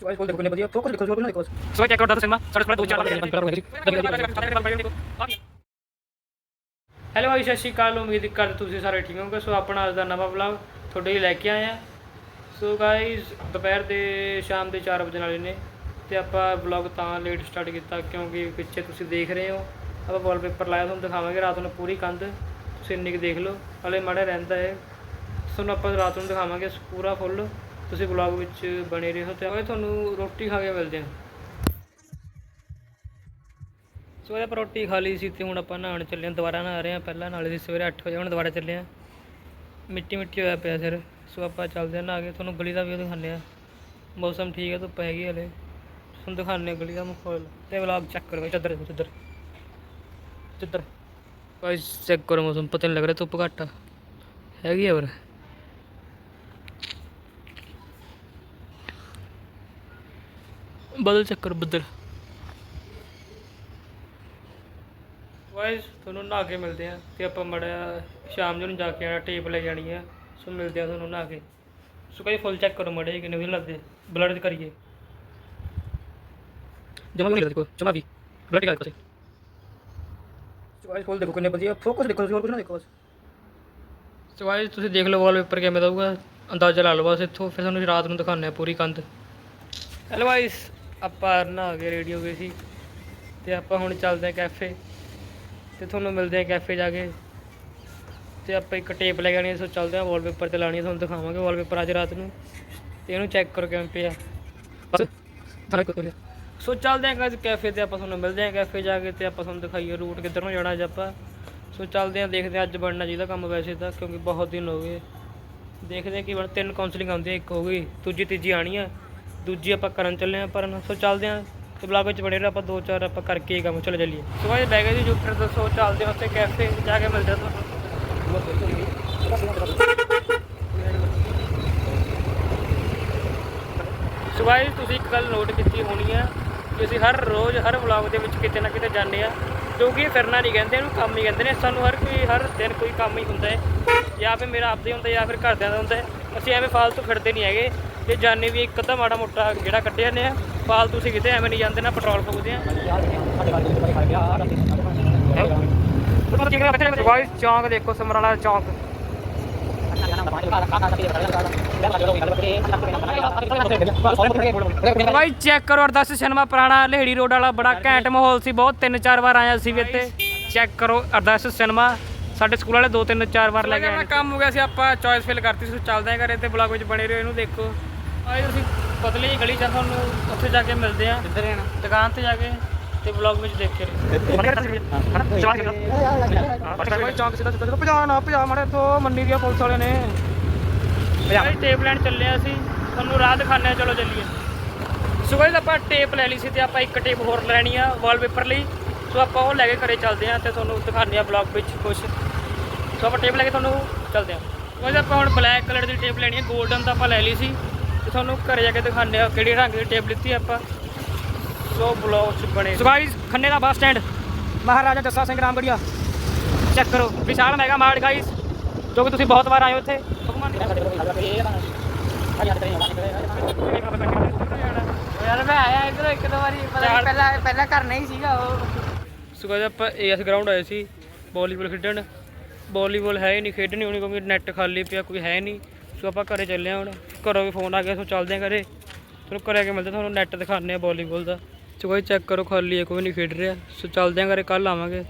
ਸਵਾਈ ਕੋਲ ਦੇਖੋ ਕਿੰਨੇ ਵਧੀਆ ਫੋਕਸ ਦੇਖੋ ਜੋਰ ਦੇਖੋ so check out the cinema ਸਾਡੇ ਕੋਲ ਦੋ ਚਾਰ ਹੈਲੋ ਆਈ ਸਤਿ ਸ਼੍ਰੀ ਅਕਾਲ। ਉਮੀਦ ਕਰਦੇ ਤੁਸੀਂ ਸਾਰੇ ਠੀਕ ਹੋਗੇ ਸੋ ਆਪਣਾ ਅੱਜ ਦਾ ਨਵਾਂ ਵਲੌਗ ਤੁਹਾਡੇ ਲਈ ਲੈ ਕੇ ਆਏ ਆ ਸੋ ਗਾਇਸ ਦੁਪਹਿਰ ਦੇ ਸ਼ਾਮ ਦੇ 4 ਵਜੇ ਵਾਲੇ ਨੇ ਤੇ ਆਪਾਂ ਵਲੌਗ ਤਾਂ ਲੇਟ ਸਟਾਰਟ ਕੀਤਾ ਕਿਉਂਕਿ ਪਿੱਛੇ ਤੁਸੀਂ ਦੇਖ ਰਹੇ ਹੋ। ਆਪਾਂ ਵਾਲਪੇਪਰ ਲਾਇਆ, ਤੁਹਾਨੂੰ ਦਿਖਾਵਾਂਗੇ ਰਾਤ ਨੂੰ ਪੂਰੀ ਕੰਧ। ਤੁਸੀਂ ਇੰਨੀ ਕੁ ਦੇਖ ਲਓ। ਹਲੇ ਮਾੜਾ ਰਹਿੰਦਾ ਹੈ। ਤੁਹਾਨੂੰ ਆਪਾਂ ਰਾਤ ਨੂੰ ਦਿਖਾਵਾਂਗੇ, ਪੂਰਾ ਫੁੱਲ ਤੁਸੀਂ ਵਲੌਗ ਵਿੱਚ ਬਣੇ ਰਹੋ ਤੇ ਆਪਾਂ ਤੁਹਾਨੂੰ ਰੋਟੀ ਖਾ ਕੇ ਮਿਲਦੇ ਹਾਂ। ਸਵੇਰੇ ਆਪਾਂ ਰੋਟੀ ਖਾ ਲਈ ਸੀ ਤੇ ਹੁਣ ਆਪਾਂ ਨਹਾਉਣ ਚੱਲੇ ਹਾਂ, ਦੁਬਾਰਾ ਨਹਾ ਰਹੇ ਹਾਂ। ਪਹਿਲਾਂ ਨਾਲੇ ਸੀ ਸਵੇਰੇ 8 ਵਜੇ ਹੁਣ ਦੁਬਾਰਾ ਚੱਲੇ ਹਾਂ। ਮਿੱਟੀ ਮਿੱਟੀ ਹੋਇਆ ਪਿਆ ਸਿਰ, ਸੋ ਆਪਾਂ ਚੱਲਦੇ ਹਾਂ ਨਹਾ ਕੇ। ਤੁਹਾਨੂੰ ਗਲੀ ਦਾ ਵੀ ਦਿਖਾਉਂਦੇ ਹਾਂ। ਮੌਸਮ ਠੀਕ ਹੈ, ਧੁੱਪ ਹੈਗੀ ਹਲੇ। ਤੁਹਾਨੂੰ ਦਿਖਾਉਂਦੇ ਹਾਂ ਗਲੀ ਦਾ ਮਾਹੌਲ। ਤੇ ਵਲੌਗ ਚੈੱਕ ਕਰੋ ਚੱਦਰ ਚੱਦਰ ਚੱਦਰ ਗਾਇਸ ਚੈੱਕ ਕਰੋ ਮੌਸਮ, ਪਤਾ ਨਹੀਂ ਲੱਗ ਰਿਹਾ ਧੁੱਪ ਘੱਟ ਆ। ਹੈਗੀ ਆ ਪਰ। ਬਦਲ ਚੱਕਰ ਬੱਦਲ। ਵਾਇਸ ਤੁਹਾਨੂੰ ਨਹਾ ਕੇ ਮਿਲਦੇ ਆ ਤੇ ਆਪਾਂ ਮੜਾ ਸ਼ਾਮ ਨੂੰ ਜਾ ਕੇ ਆਣਾ ਟੇਪ ਲੈ ਜਾਣੀ ਆ ਸੋ ਮਿਲਦੇ ਆ ਤੁਹਾਨੂੰ ਨਹਾ ਕੇ। ਸੋ ਕਈ ਫੁੱਲ ਚੈੱਕ ਕਰੋ ਮੜੇ ਕਿੰਨੇ ਵੀ ਲੱਗਦੇ ਬਲੱਡ ਕਰੀਏ। ਜਮਾ ਵੀ ਦੇਖੋ ਜਮਾ ਵੀ। ਬਲੱਡ ਕਰ। ਪਾਸੇ ਸਵਾਈ ਕੋਲ ਦੇਖੋ ਕਿੰਨੇ ਵਧੀਆ ਫੋਕਸ ਦੇਖੋ ਜੋਰ ਨਾ ਦੇਖੋ ਸੋ ਵਾਇਸ ਤੁਸੀਂ ਦੇਖ ਲਓ ਵਾਲਪੇਪਰ ਕਿਵੇਂ ਦਊਗਾ ਅੰਦਾਜ਼ਾ ਲਾ ਲਓ ਬਸ ਇੱਥੋਂ ਫਿਰ ਤੁਹਾਨੂੰ ਰਾਤ ਨੂੰ ਦਿਖਾਉਂਦੇ ਆ ਪੂਰੀ ਕੰਧ। ਹੈਲੋ ਵਾਇਸ ਆਪਾਂ ਨਹਾ ਕੇ ਰੇਡੀਓ ਗਏ ਸੀ ਤੇ ਆਪਾਂ ਹੁਣ ਚੱਲਦੇ ਆ ਕੈਫੇ ਤੇ ਤੁਹਾਨੂੰ ਮਿਲਦੇ ਆ ਕੈਫੇ ਜਾ ਕੇ ਤੇ ਆਪਾਂ ਇੱਕ ਟੇਪ ਲੈ ਕੇ ਆਣੀ ਸੋ ਚੱਲਦੇ ਆ ਵਾਲਪੇਪਰ ਤੇ ਲਾਣੀ ਤੁਹਾਨੂੰ ਦਿਖਾਵਾਂਗੇ ਵਾਲਪੇਪਰ ਅੱਜ ਰਾਤ ਨੂੰ ਤੇ ਇਹਨੂੰ ਚੈੱਕ ਕਰੋ ਕਿਵੇਂ ਪਿਆ। ਸੋ ਚੱਲਦੇ ਆਂ ਅੱਜ ਕੈਫੇ ਤੇ, ਆਪਾਂ ਤੁਹਾਨੂੰ ਮਿਲਦੇ ਆਂ ਕੈਫੇ ਜਾ ਕੇ ਤੇ ਆਪਾਂ ਤੁਹਾਨੂੰ ਦਿਖਾਈਏ ਰੂਟ ਕਿੱਧਰ ਨੂੰ ਜਾਣਾ ਅੱਜ ਆਪਾਂ। ਸੋ ਚੱਲਦੇ ਆਂ ਦੇਖਦੇ ਆਂ ਅੱਜ ਬਣਨਾ ਚਾਹੀਦਾ ਕੰਮ ਵੈਸੇ ਤਾਂ, ਕਿਉਂਕਿ ਬਹੁਤ ਦਿਨ ਹੋ ਗਏ। ਦੇਖਦੇ ਆਂ ਕਿ ਬਣ, ਤਿੰਨ ਕਾਉਂਸਲਿੰਗ ਆਉਂਦੀ ਇੱਕ ਹੋ ਗਈ, ਦੂਜੀ, ਤੀਜੀ ਆਣੀ ਆ। ਦੂਜੀ ਆਪਾਂ ਕਰਨ ਚੱਲੇ ਆਂ ਪਰ ਸੋ ਚੱਲਦੇ ਆਂ ਤੇ ਬਲਾਗ ਵਿੱਚ ਬਣੇ ਰਹੋ ਆਪਾਂ ਦੋ ਚਾਰ ਆਪਾਂ ਕਰਕੇ ਹੀ ਕੰਮ ਚਲੇ ਚੱਲੀਏ ਸੋ ਅੱਜ ਬਹਿ ਗਏ ਜੀ ਜੁਪਟਰ ਦੱਸੋ ਚੱਲਦੇ ਆਂ ਉੱਥੇ ਕੈਫੇ ਜਾ ਕੇ ਮਿਲਦੇ ਆਂ ਤੁਹਾਨੂੰ। ਸੋ guys, ਤੁਸੀਂ ਇੱਕ ਗੱਲ ਨੋਟ ਕੀਤੀ ਹੋਣੀ ਆ ਕਿ ਅਸੀਂ ਹਰ ਰੋਜ਼ ਹਰ ਵਲੌਗ ਦੇ ਵਿੱਚ ਕਿਤੇ ਨਾ ਕਿਤੇ ਜਾਂਦੇ ਆ ਜੋ ਕਿ ਫਿਰਨਾ ਨਹੀਂ ਕਹਿੰਦੇ ਇਹਨੂੰ ਕੰਮ ਹੀ ਕਹਿੰਦੇ ਨੇ। ਸਾਨੂੰ ਹਰ ਕੋਈ ਹਰ ਦਿਨ ਕੋਈ ਕੰਮ ਹੀ ਹੁੰਦਾ ਹੈ। ਜਾਂ ਫਿਰ ਮੇਰਾ ਆਪਦੇ ਹੁੰਦਾ ਜਾਂ ਫਿਰ ਘਰਦਿਆਂ ਦਾ ਹੁੰਦਾ ਅਸੀਂ ਐਵੇਂ ਫਾਲਤੂ ਫਿਰਦੇ ਨਹੀਂ ਹੈਗੇ। ਜੇ ਜਾਣੇ ਵੀ ਇੱਕ ਅੱਧਾ ਮਾੜਾ ਮੋਟਾ ਜਿਹੜਾ ਕੱਢ ਜਾਂਦੇ ਆ। ਅਸੀਂ ਕਿਤੇ ਐਵੇਂ ਨਹੀਂ ਜਾਂਦੇ ਨਾ ਪੈਟਰੋਲ ਫੂਕਦੇ ਆ। ਗਾਇਸ ਚੌਂਕ ਦੇਖੋ ਸਮਰਾਲਾ ਚੌਂਕ। ਭਾਈ ਚੈੱਕ ਕਰੋ ਅਰਦਾਸ ਸਿਨੇਮਾ ਪੁਰਾਣਾ ਲੇੜੀ ਰੋਡ ਵਾਲਾ ਬੜਾ ਘੈਂਟ ਮਾਹੌਲ ਸੀ। ਬਹੁਤ ਤਿੰਨ ਚਾਰ ਵਾਰ ਆਇਆ ਸੀ ਵੀ ਇੱਥੇ। ਚੈੱਕ ਕਰੋ ਅਰਦਾਸ ਸਿਨੇਮਾ। ਸਾਡੇ ਸਕੂਲ ਵਾਲੇ ਦੋ ਤਿੰਨ ਚਾਰ ਵਾਰ ਲੈ ਕੇ ਆਏ ਕੰਮ ਹੋ ਗਿਆ ਸੀ ਆਪਾਂ ਚੋਇਸ ਫਿਲ ਕਰਤੀ ਸੀ ਚੱਲਦੇ ਆ ਘਰੇ ਤੇ ਬਲੌਗ ਵਿੱਚ ਬਣੇ ਰਹੋ ਇਹਨੂੰ ਦੇਖੋ। ਆਏ ਤੁਸੀਂ ਪਤਲੀ ਗਲੀ ਚ ਆ, ਤੁਹਾਨੂੰ ਉੱਥੇ ਜਾ ਕੇ ਮਿਲਦੇ ਆ। ਕਿੱਧਰ ਜਾਣਾ? ਦੁਕਾਨ ਤੇ ਜਾ ਕੇ ਤੇ ਬਲੌਗ ਵਿੱਚ ਦੇਖ ਕੇ ਚੌਂਕ ਸਿੱਧਾ ਸਿੱਧਾ ਭਜਾ ਨਾ ਭਜਾ ਮਾਰੇ ਤੋਂ ਮੰਨੀ ਗਿਆ ਪੁਲਿਸ ਵਾਲੇ ਨੇ। ਭਾਈ ਟੇਪ ਲੈਣ ਚੱਲੇ ਆ ਅਸੀਂ। ਤੁਹਾਨੂੰ ਰਾਹ ਦਿਖਾਣੇ ਆ। ਚਲੋ ਚੱਲੀਏ। ਸੋ guys, ਆਪਾਂ ਟੇਪ ਲੈ ਲਈ ਸੀ ਤੇ ਆਪਾਂ ਇੱਕ ਟੇਪ ਹੋਰ ਲੈਣੀ ਆ ਵਾਲਪੇਪਰ ਲਈ। ਸੋ ਆਪਾਂ ਉਹ ਲੈ ਕੇ ਘਰੇ ਚੱਲਦੇ ਆ ਤੇ ਤੁਹਾਨੂੰ ਦਿਖਾਣੇ ਆ ਬਲੌਗ ਵਿੱਚ ਕੁਝ ਸੋ ਆਪਾਂ ਟੇਪ ਲੈ ਕੇ ਤੁਹਾਨੂੰ ਚੱਲਦੇ ਆ। ਉਹ ਆਪਾਂ ਹੁਣ ਬਲੈਕ ਕਲਰ ਦੀ ਟੇਪ ਲੈਣੀ ਹੈ 골ਡਨ ਤਾਂ ਆਪਾਂ ਲੈ ਲਈ ਸੀ। ਤੇ ਤੁਹਾਨੂੰ ਘਰੇ ਜਾ ਕੇ ਦਿਖਾਣੇ ਆ ਕਿਹੜੀ ਰੰਗ ਦੀ ਟੇਪ ਲਿੱਤੀ ਆਪਾਂ। ਸੋ ਬਲੌਗ ਚ ਬਣੇ ਸੋ ਗਾਇਸ ਖੰਨੇ ਦਾ bus stand. Maharaja Jassa Singh Ramgarhia. Check ਕਰੋ ਵਿਸ਼ਾਲ ਮੈਗਾ ਮਾਰਟ ਗਾਇਸ ਜੋ ਕਿ ਤੁਸੀਂ ਬਹੁਤ ਵਾਰ ਆਏ ਹੋ ਇੱਥੇ। ਯਾਰ ਮੈਂ ਆਇਆ ਇਧਰ ਇੱਕ ਦੋ ਵਾਰੀ ਪਤਾ ਨਹੀਂ ਪਹਿਲਾਂ ਪਹਿਲਾਂ ਘਰ ਨਹੀਂ ਸੀਗਾ ਉਹ। ਸੋ guys, ਆਪਾਂ ਏਐਸ ਗਰਾਊਂਡ ਆਏ ਸੀ। ਵਾਲੀਬਾਲ ਖੇਡਣ। ਵਾਲੀਬਾਲ ਹੈ ਹੀ ਨਹੀਂ ਖੇਡਣੀ ਹੋਣੀ ਕਿਉਂਕਿ ਨੈਟ ਖਾਲੀ ਪਿਆ ਕੋਈ ਹੈ ਨਹੀਂ। ਸੋ ਆਪਾਂ ਘਰੇ ਚੱਲੇ ਹਾਂ ਹੁਣ। ਘਰੋਂ ਵੀ ਫੋਨ ਆ ਗਿਆ ਸੋ ਚੱਲਦੇ ਹਾਂ ਘਰੇ। ਤੁਹਾਨੂੰ ਘਰੇ ਆ ਕੇ ਮਿਲਦੇ ਤੁਹਾਨੂੰ ਨੈਟ ਦਿਖਾਉਂਦੇ ਆ ਵਾਲੀਬਾਲ ਦਾ। ਸੋ ਕੋਈ ਚੈੱਕ ਕਰੋ ਖਾਲੀ ਹੈ ਕੋਈ ਨਹੀਂ ਖੇਡ ਰਿਹਾ। ਸੋ ਚੱਲਦੇ ਹਾਂ ਘਰੇ ਕੱਲ ਆਵਾਂਗੇ।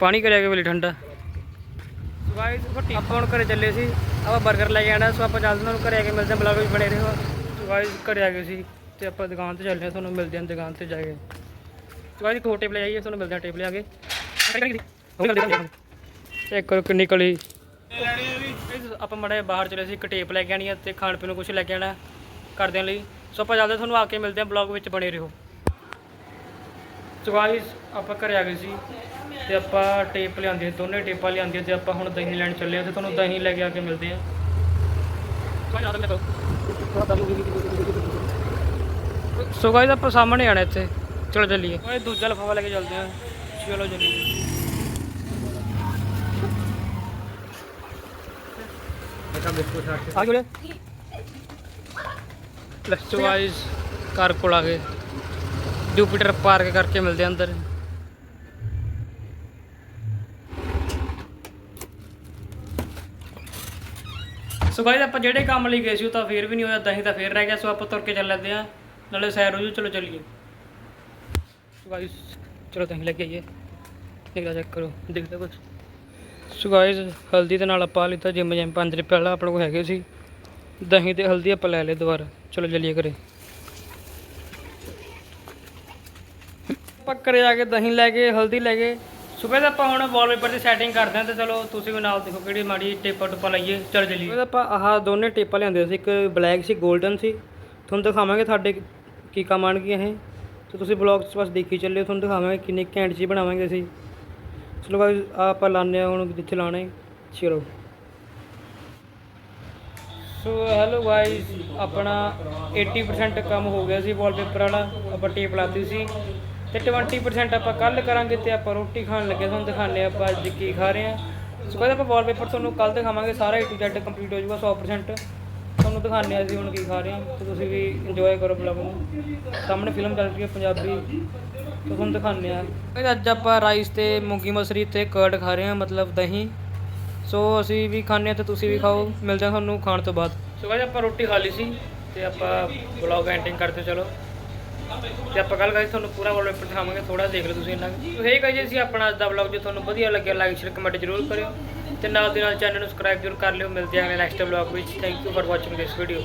ਪਾਣੀ ਕਰਿਆ ਕੇ ਵੇਲੇ ਠੰਡਾ। ਸੋ ਗਾਇਸ ਆਪਾਂ ਹੁਣ ਘਰੇ ਚੱਲੇ ਸੀ। ਆਪਾਂ 버ਗਰ ਲੈ ਕੇ ਆਣਾ ਸੋ ਆਪਾਂ ਚੱਲਦੇ ਹਾਂ ਤੁਹਾਨੂੰ ਘਰੇ ਆ ਕੇ ਮਿਲਦੇ ਹਾਂ ਬਲੌਗ ਵਿੱਚ ਬਣੇ ਰਹੋ। ਸੋ ਗਾਇਸ ਘਰੇ ਆ ਗਏ ਸੀ ਤੇ ਆਪਾਂ ਦੁਕਾਨ ਤੇ ਚੱਲੇ ਹਾਂ ਤੁਹਾਨੂੰ ਮਿਲਦੇ ਹਾਂ ਦੁਕਾਨ ਤੇ ਜਾ ਕੇ। ਸੋ ਗਾਇਸ ਇੱਕ ਹੋਰ ਟੇਪ ਲੈ ਆਈਏ ਤੁਹਾਨੂੰ ਮਿਲਦੇ ਹਾਂ ਟੇਪ ਲਿਆ ਕੇ। ਚੈੱਕ ਕਰੋ ਕਿੰਨੀ ਕਲੀ। ਆਪਾਂ ਮੜੇ ਬਾਹਰ ਚਲੇ ਸੀ ਇੱਕ ਟੇਪ ਲੈ ਕੇ ਆਣੀ ਆ ਤੇ ਖਾਣ ਪੀਣ ਨੂੰ ਕੁਝ ਲੈ ਕੇ ਆਣਾ ਕਰਦਿਆਂ ਲਈ। ਸੋ ਆਪਾਂ ਜਲਦੀ ਤੁਹਾਨੂੰ ਆ ਕੇ ਮਿਲਦੇ ਹਾਂ ਬਲੌਗ ਵਿੱਚ ਬਣੇ ਰਹੋ। ਸੋ ਗਾਇਸ ਆਪਾਂ ਘਰੇ ਆ ਗਏ ਸੀ ਤੇ ਆਪਾਂ ਟੇਪ ਲਿਆਂਦੀ ਦੋਨੇ ਟੇਪਾਂ ਲਿਆਂਦੀਆਂ ਤੇ ਆਪਾਂ ਹੁਣ ਦਹੀਂ ਲੈਣ ਚੱਲੇ ਆ ਤੇ ਤੁਹਾਨੂੰ ਦਹੀਂ ਲੈ ਕੇ ਆ ਕੇ ਮਿਲਦੇ ਆ ਸੋ ਗਾਇਸ ਆਪਾਂ ਸਾਹਮਣੇ ਆਣਾ ਇੱਥੇ ਚਲੋ ਚੱਲੀਏ। ਓਏ ਦੂਜਾ ਲਫਾਫਾ ਲੈ ਕੇ ਚੱਲਦੇ ਆ ਚਲੋ ਚੱਲੀਏ। ਆ ਗਏ। ਲੈਟਸ ਗਾਇਸ ਘਰ ਕੋਲ ਆ ਗਏ। ਜੁਪੀਟਰ ਪਾਰਕ ਕਰਕੇ ਮਿਲਦੇ ਅੰਦਰ। ਸੋ ਗਾਇਸ ਆਪਾਂ ਜਿਹੜੇ ਕੰਮ ਲਈ ਗਏ ਸੀ, ਉਹ ਤਾਂ ਫੇਰ ਵੀ ਨਹੀਂ ਹੋਇਆ ਦਹੀਂ ਤਾਂ ਫੇਰ ਰਹਿ ਗਿਆ। ਸੋ ਆਪਾਂ ਤੁਰ ਕੇ ਚੱਲ ਲੈਂਦੇ ਆ। ਨਾਲੇ ਸੈਰ ਹੋ ਜੂ, ਚਲੋ ਚੱਲੀਏ। ਸੋ ਗਾਇਸ ਚਲੋ ਦਹੀਂ ਲੈ ਕੇ ਆਈਏ। ਦੇਖਦਾ ਚੈੱਕ ਕਰੋ। ਦੇਖਦੇ ਕੁਝ ਸੋ ਗਾਇਸ ਹਲਦੀ ਦੇ ਨਾਲ ਆਪਾਂ ਲਿੱਤਾ ਜਿੰਮ ਜਿੰਮ 5 ਰੁਪਏ ਵਾਲਾ ਆਪਣੇ ਕੋਲ ਹੈਗੇ ਸੀ। ਦਹੀਂ ਤੇ ਹਲਦੀ ਆਪਾਂ ਲੈ ਲਏ ਦੁਬਾਰਾ। ਚਲੋ ਚੱਲੀਏ ਘਰੇ। ਆਪਾਂ ਘਰੇ ਆ ਕੇ ਦਹੀਂ ਲੈ ਕੇ ਹਲਦੀ ਲੈ ਕੇ ਸੁਬਹ ਤਾਂ ਆਪਾਂ ਹੁਣ ਵਾਲਪੇਪਰ ਦੀ ਸੈਟਿੰਗ ਕਰਦੇ ਹਾਂ ਤੇ ਚਲੋ ਤੁਸੀਂ ਵੀ ਨਾਲ ਦੇਖੋ ਕਿਹੜੀ ਮਾੜੀ ਟੇਪਾ ਟੁਪਾ ਲਾਈਏ। ਚਲ ਚੱਲੀਏ। ਸੁਬਹ ਤਾਂ ਆਪਾਂ ਆਹ ਦੋਨੇ ਟੇਪਾਂ ਲਿਆਂਦੇ ਸੀ, ਇੱਕ ਬਲੈਕ ਸੀ 골ਡਨ ਸੀ। ਤੁਹਾਨੂੰ ਦਿਖਾਵਾਂਗੇ ਤੁਹਾਡੇ ਕੀ ਕੰਮ ਆਣਗੀਆਂ ਇਹ। ਤੇ ਤੁਸੀਂ ਬਲੌਗ 'ਚ ਬਸ ਦੇਖੀ ਚੱਲਿਓ, ਤੁਹਾਨੂੰ ਦਿਖਾਵਾਂਗੇ ਕਿੰਨੇ ਘੈਂਟ ਚੀਜ਼ ਬਣਾਵਾਂਗੇ ਅਸੀਂ। ਚਲੋ guys, ਆਪਾਂ ਲਾਉਂਦੇ ਹਾਂ ਹੁਣ ਜਿੱਥੇ ਲਾਣਾ ਹੈ। ਚਲੋ। ਸੋ ਹੈਲੋ ਗਾਇਸ ਆਪਣਾ 80% ਕੰਮ ਹੋ ਗਿਆ ਸੀ ਵਾਲਪੇਪਰ ਵਾਲਾ ਆਪਾਂ ਟੇਪ ਲਾਤੀ ਸੀ। ਤੇ 20% ਆਪਾਂ ਕੱਲ ਕਰਾਂਗੇ ਤੇ ਆਪਾਂ ਰੋਟੀ ਖਾਣ ਲੱਗੇ ਤੁਹਾਨੂੰ ਦਿਖਾਣੇ ਆਪਾਂ ਅੱਜ ਕੀ ਖਾ ਰਹੇ ਹਾਂ। ਸੋ ਕਹਿੰਦੇ ਆਪਾਂ ਵਾਲਪੇਪਰ ਤੁਹਾਨੂੰ ਕੱਲ ਦਿਖਾਵਾਂਗੇ ਸਾਰਾ A to Z ਕੰਪਲੀਟ ਹੋ ਜਾਊਗਾ 100% ਤੁਹਾਨੂੰ ਦਿਖਾਣੇ ਆ ਅਸੀਂ ਹੁਣ ਕੀ ਖਾ ਰਹੇ ਹਾਂ। ਤੇ ਤੁਸੀਂ ਵੀ ਇੰਜੋਏ ਕਰੋ ਬਲੌਗ ਨੂੰ। ਸਾਹਮਣੇ ਫਿਲਮ ਚੱਲ ਰਹੀ ਹੈ ਪੰਜਾਬੀ। ਤੇ ਤੁਹਾਨੂੰ ਦਿਖਾਣੇ ਆ ਇਹ ਅੱਜ ਆਪਾਂ ਰਾਈਸ ਤੇ ਮੂੰਗੀ ਮਸਰੀ ਤੇ ਕਰਡ ਖਾ ਰਹੇ ਹਾਂ, ਮਤਲਬ ਦਹੀਂ। ਸੋ ਅਸੀਂ ਵੀ ਖਾਂਦੇ ਹਾਂ ਤੇ ਤੁਸੀਂ ਵੀ ਖਾਓ। ਮਿਲਦੇ ਹਾਂ ਤੁਹਾਨੂੰ ਖਾਣ ਤੋਂ ਬਾਅਦ। ਸੋ guys, ਆਪਾਂ ਰੋਟੀ ਖਾ ਲਈ ਸੀ ਤੇ ਆਪਾਂ ਵਲੌਗ ਐਂਡਿੰਗ ਕਰਦੇ ਚਲੋ। ਤੇ ਆਪਾਂ ਕੱਲ ਗਾਇਸ ਤੁਹਾਨੂੰ ਪੂਰਾ ਵਲੌਗ ਦਿਖਾਵਾਂਗੇ ਥੋੜਾ ਦੇਖ ਲਓ ਤੁਸੀਂ ਇੰਨਾ ਕੁ। ਸੋ ਇਹ ਗਾਇਸ ਅਸੀਂ ਆਪਣਾ ਅੱਜ ਦਾ ਵਲੌਗ ਜੇ ਤੁਹਾਨੂੰ ਵਧੀਆ ਲੱਗਿਆ ਲਾਈਕ ਸ਼ੇਅਰ ਕਮੈਂਟ ਜ਼ਰੂਰ ਕਰਿਓ। ਤੇ ਨਾਲ ਦੀ ਨਾਲ ਚੈਨਲ ਨੂੰ ਸਬਸਕ੍ਰਾਈਬ ਜ਼ਰੂਰ ਕਰ ਲਿਓ, ਮਿਲਦੇ ਹਾਂ ਨੈਕਸਟ ਵਲੌਗ ਵਿੱਚ। Thank you for watching this video